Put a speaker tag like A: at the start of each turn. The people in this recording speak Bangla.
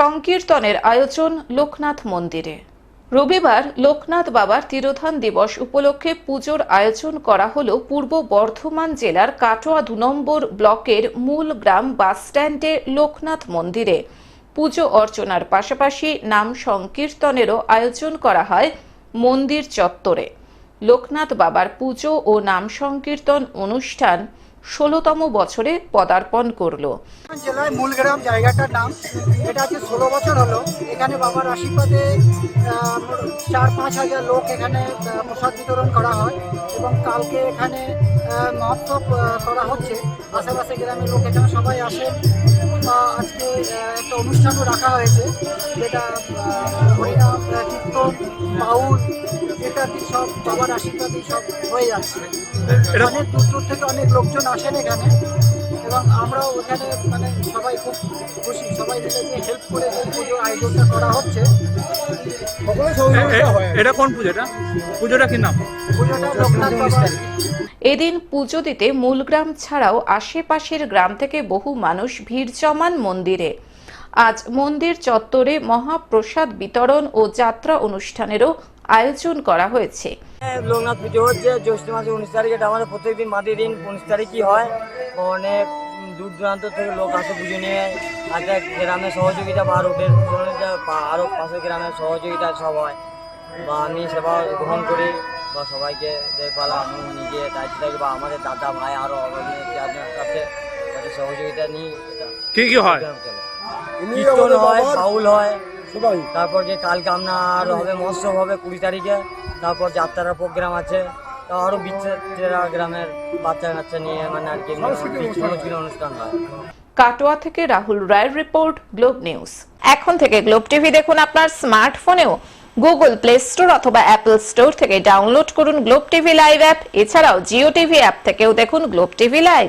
A: সংকীর্তনের আয়োজন লোকনাথ মন্দিরে। রবিবার লোকনাথ বাবার তিরোধান দিবস উপলক্ষে পুজোর আয়োজন করা হল পূর্ব বর্ধমান জেলার কাটোয়া দু নম্বর ব্লকের মূল গ্রাম বাসস্ট্যান্ডে লোকনাথ মন্দিরে। পুজো অর্চনার পাশাপাশি নাম সংকীর্তনেরও আয়োজন করা হয় মন্দির চত্বরে। লোকনাথ বাবার পুজো ও নাম সংকীর্তন অনুষ্ঠান ষোলোতম বছরে পদার্পণ করল।
B: জেলায় মূলগ্রাম জায়গাটার নাম এটা আজকে ষোলো বছর হলো। এখানে বাবার আশীর্বাদে চার পাঁচ হাজার লোক এখানে প্রসাদ বিতরণ করা হয় এবং কালকে এখানে মহোৎসব করা হচ্ছে। আশেপাশে গ্রামের লোক এখানে সবাই আসেন। বা আজকে একটা অনুষ্ঠানও রাখা হয়েছে। যেটা হরিনাম কীর্তন বাউল ইত্যাদি সব বাবার আশীর্বাদে সব হয়ে যাচ্ছে। অনেক দূর দূর থেকে অনেক লোকজন আসেন এখানে। এবং আমরাও ওখানে মানে সবাই খুব খুশি। সবাই মিলে যে হেল্প করে যে পুজোর আয়োজনটা করা হচ্ছে।
C: এটা কোন পুজোটা পুজোটা কি নাম?
B: পুজোটা লোকনাথ বাবার।
A: এদিন পুজো দিতে মূল গ্রাম ছাড়াও আশেপাশের গ্রাম থেকে বহু মানুষ ভিড় জমান মন্দিরে। আজ মন্দির চত্বরে মহাপ্রসাদ বিতরণ ও যাত্রা অনুষ্ঠানেরও আয়োজন করা হয়েছে।
D: হ্যাঁ, লোকনাথ পুজো হচ্ছে জ্যৈষ্ঠ মাসের উনিশ তারিখ এটা আমাদের প্রত্যেকদিন মাটি দিন উনিশ তারিখই হয়। অনেক দূর দূরান্ত থেকে লোক আসে পুজো নিয়ে। আচ্ছা গ্রামের সহযোগিতা বা রোডের বা আরও পাশের গ্রামের সহযোগিতা সব হয়। বা আমি সেবা গ্রহণ করি বা সবাইকে দেখভাল আমি নিজে দায়িত্ব থাকি বা আমাদের দাদা ভাই আরও আপনার কাছে সহযোগিতা নিই এটা
C: কি কি হয়?
D: কীর্তন হয় বাউল হয়। তারপর যে কালকে আপনার হবে মহোৎসব হবে কুড়ি তারিখে তারপর যাত্রার প্রোগ্রাম আছে। তা আরও বিচ্ছেরা গ্রামের বাচ্চা কাচ্চা নিয়ে মানে আর কি অনুষ্ঠান হয়।
A: কাটোয়া থেকে রাহুল রায়ের রিপোর্ট গ্লোব নিউজ। এখন থেকে গ্লোব টিভি দেখুন আপনার স্মার্টফোনেও। গুগল প্লে স্টোর অথবা অ্যাপল স্টোর থেকে ডাউনলোড করুন গ্লোব টিভি লাইভ অ্যাপ। এছাড়াও জিও টিভি অ্যাপ থেকেও দেখুন গ্লোব টিভি লাইভ।